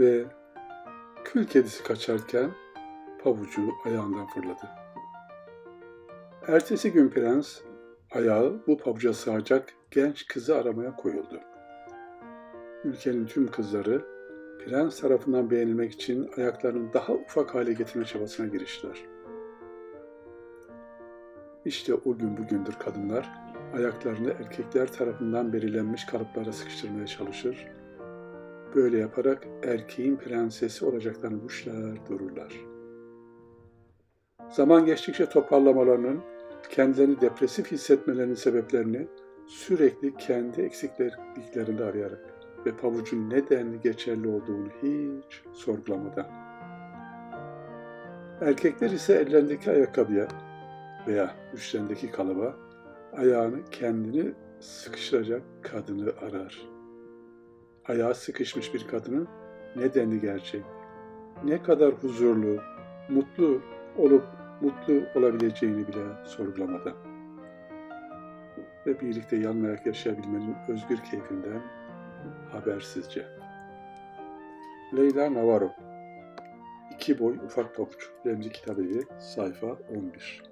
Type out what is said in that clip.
ve kül kedisi kaçarken pabucu ayağından fırladı. Ertesi gün prens ayağı bu pabuca sığacak genç kızı aramaya koyuldu. Ülkenin tüm kızları prens tarafından beğenilmek için ayaklarını daha ufak hale getirme çabasına giriştiler. İşte o gün bugündür kadınlar ayaklarını erkekler tarafından belirlenmiş kalıplara sıkıştırmaya çalışır. Böyle yaparak erkeğin prensesi olacaklarını düşler dururlar. Zaman geçtikçe toparlamalarının, kendilerini depresif hissetmelerinin sebeplerini sürekli kendi eksikliklerinde arayarak ve pabucun nedenli geçerli olduğunu hiç sorgulamadan. Erkekler ise ellerindeki ayakkabıya veya üstlerindeki kalıba ayağını kendini sıkıştıracak kadını arar. Ayağı sıkışmış bir kadının nedenli gerçek, ne kadar huzurlu, mutlu olup mutlu olabileceğini bile sorgulamadan ve birlikte yanmayarak yaşayabilmenin özgür keyfinden habersizce. Leyla Navarro İki Boy Ufak Pabuç Remzi Kitabevi Sayfa 11